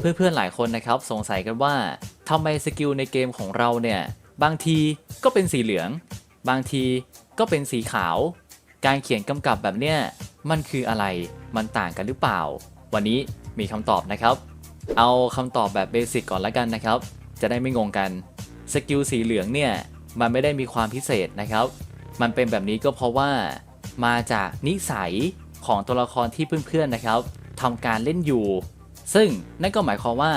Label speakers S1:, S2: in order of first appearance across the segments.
S1: เพื่อนๆหลายคนนะครับสงสัยกันว่าทำไมสกิลในเกมของเราเนี่ยบางทีก็เป็นสีเหลือง บางทีก็เป็นสีขาว การเขียนกำกับแบบเนี้ยมันคืออะไรมันต่างกันหรือเปล่า วันนี้มีคำตอบนะครับ เอาคำตอบแบบเบสิกก่อนละกันนะครับ จะได้ไม่งงกันสกิลสีเหลืองเนี่ยมันไม่ได้มีความพิเศษนะครับ มันเป็นแบบนี้ก็เพราะว่า มาจากนิสัยของตัวละครที่เพื่อนๆนะครับทำการเล่นอยู่ ซึ่งนั่นก็หมายความว่า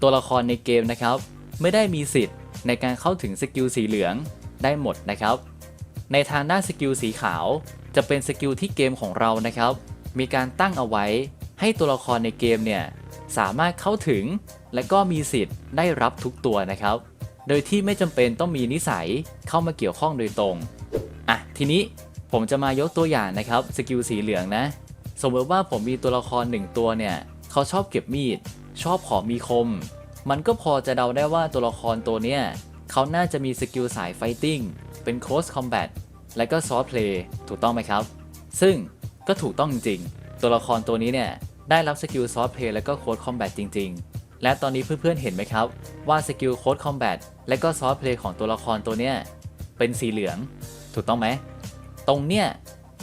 S1: ตัวละครในเกมนะครับ ไม่ได้มีสิทธิ์ในการเข้าถึงสกิลสีเหลืองได้หมดนะครับ ในทางด้านสกิลสีขาว จะเป็นสกิลที่เกมของเรานะครับ มีการตั้งเอาไว้ให้ตัวละครในเกมเนี่ยสามารถเข้าถึงและก็มีสิทธิ์ได้รับทุกตัวนะครับ โดยที่ไม่จำเป็นต้องมีนิสัยเข้ามาเกี่ยวข้องโดยตรงอะทีนี้ผมจะมายกตัวอย่างนะครับสกิลสีเหลืองนะ สมมติว่าผมมีตัวละครหนึ่งตัวเนี่ย เขาชอบเก็บมีด ชอบของมีคม มันก็พอจะเดาได้ว่าตัวละครตัวเนี้ยเขาน่าจะมีสกิลสายไฟติ้งเป็น close combat และก็ soft play ถูกต้องไหมครับ ซึ่งก็ถูกต้องจริงๆ ตัวละครตัวนี้เนี่ยได้รับสกิล soft play และก็ close combat จริงๆ และตอนนี้เพื่อนๆเห็นไหมครับ ว่าสกิล close combat และก็ soft play ของตัวละครตัวเนี้ยเป็นสีเหลือง ถูกต้องไหม ตรงเนี้ย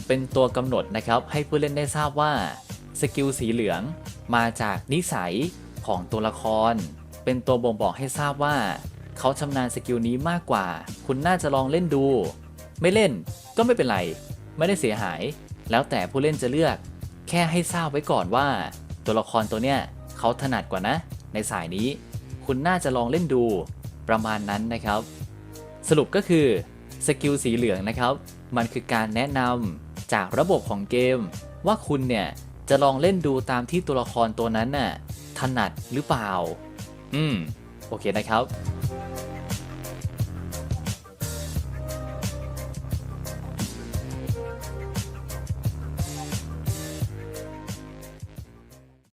S1: เป็นตัวกำหนดนะครับให้ผู้เล่นได้ทราบว่า สกิลสีเหลือง มาจากนิสัยของตัวละคร เป็นตัวบ่งบอกให้ทราบว่า เขาชำนาญสกิลนี้มากกว่า คุณน่าจะลองเล่นดู ไม่เล่นก็ไม่เป็นไร ไม่ได้เสียหาย แล้วแต่ผู้เล่นจะเลือก แค่ให้ทราบไว้ก่อนว่า ตัวละครตัวเนี้ยเขาถนัดกว่านะ ในสายนี้ คุณน่าจะลองเล่นดูประมาณนั้นนะครับ สรุปก็คือสกิลสีเหลืองนะครับ มันคือการแนะนำจากระบบของเกม ว่าคุณเนี่ย จะลองเล่นดูตามที่ตัวละครตัวนั้นน่ะถนัดหรือเปล่า อืม โอเคนะครับ